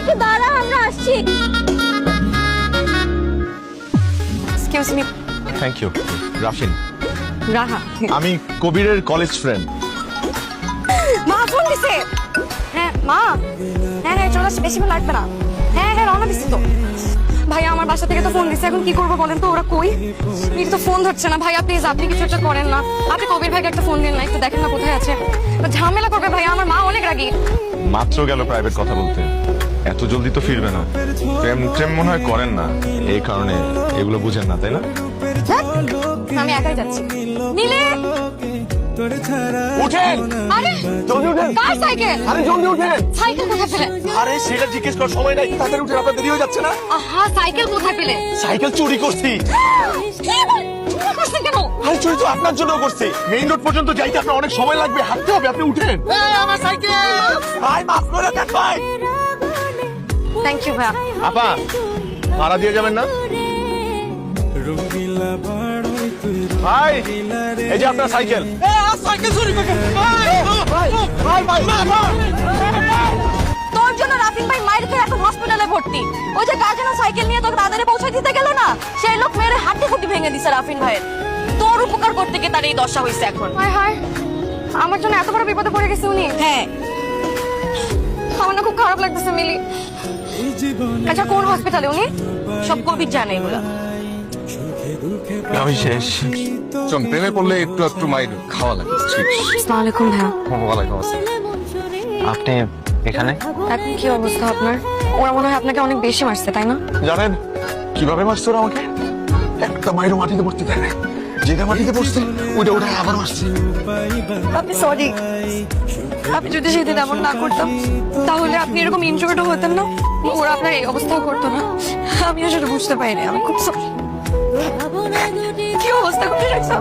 একটু দাঁড়া আমরা আসছি। এক্সকিউজ মি থ্যাংক ইউ রাফিন। রাহা। আমি কবিরের কলেজ ফ্রেন্ড মা ফোন দিছে। হ্যাঁ মা। হ্যাঁ হ্যাঁ চলো বেশিক্ষণ লাগবে না। হ্যাঁ হ্যাঁ রওনা দিছি তো। ভাইয়া আমার বাসা থেকে তো ফোন দিছে এখন কি করব বলেন তো ওরা কই? এটা তো ফোন ধরছে না। ভাইয়া প্লিজ আপনি কিছু একটা করেন না। আপনি কবির ভাইকে একটা ফোন দিন না একটু দেখেন না কোথায় আছে। ঝামেলা করবে ভাইয়া আমার মা অনেক রাগি। মাত্র গেল প্রাইভেট কথা বলতে। এত জলদি তো ফিরবে না। প্রেম প্রেম মনে হয় করেন না। এই কারণে এগুলো বুঝেন না তাই না? আমি একাই যাচ্ছি। নীলে! উঠেন! আরে জলদি উঠেন! কার সাইকেল? আরে জলদি উঠেন! সাইকেল কোথায় পেলে? আরে সেটা জিজ্ঞেস করার সময় নাই। তাড়াতাড়ি উঠেন আপনার দেরি হয়ে যাচ্ছে না। আহা সাইকেল কোথায় পেলে? সাইকেল চুরি করছি। কি চুরি করছেন কেন? আরে চুরি তো আপনার জন্য করছি। মেইন রোড পর্যন্ত যাইতে আপনার অনেক সময় লাগবে। হাঁটতে হবে আপনি উঠেন। আমার সাইকেল! ভাই মাফ করে দেন ভাই। থ্যাংক ইউ ভাইয়া। আপা ভাড়া দিয়ে যাবেন না? ভাই এই যে আপনার সাইকেল। সাইকেল চুরি করে ভাই ভাই ভাই তোর জন্য রাফিন ভাই মায়ের খেয়ে এখন হসপিটালে ভর্তি। ওই যে কার সাইকেল নিয়ে তোকে তাদের পৌঁছে দিতে গেল না? সেই লোক মেয়ের হাড্ডি ফুটি ভেঙে দিছে রাফিন ভাইয়ের। তোর উপকার করতে গিয়ে তার এই দশা হয়েছে এখন। হায় হায় আমার জন্য এত বড় বিপদে পড়ে গেছে উনি। হ্যাঁ। আমার না খুব খারাপ লাগতেছে মিলি। আচ্ছা কোন হসপিটালে উনি? সব কোভিড জানে এগুলো। আমি শেষ। শোন প্রেমে পড়লে একটু একটু মাইর খাওয়া লাগে আসসালামু আলাইকুম ওয়ালাইকুম আসসালাম। আপনি এখানে? এখন কি অবস্থা আপনার? ওরা মনে হয় আপনাকে অনেক বেশি মারছে তাই না? জানেন কীভাবে মারছে ওরা আমাকে? একটা মাইরও মাটিতে পড়তে দেয় না যেটা মাটিতে পড়ছে ওইটা ওটা আবার মারছে আপনি সরি আপনি যদি সেদিন এমন না করতাম, তাহলে আপনি এরকম ইন্ট্রোভার্ট হতেন না? ওরা আপনার এই অবস্থাও করতো না। আমি আসলে বুঝতে পারিনি, আমি খুব সরি কি অবস্থা করে রাখছো?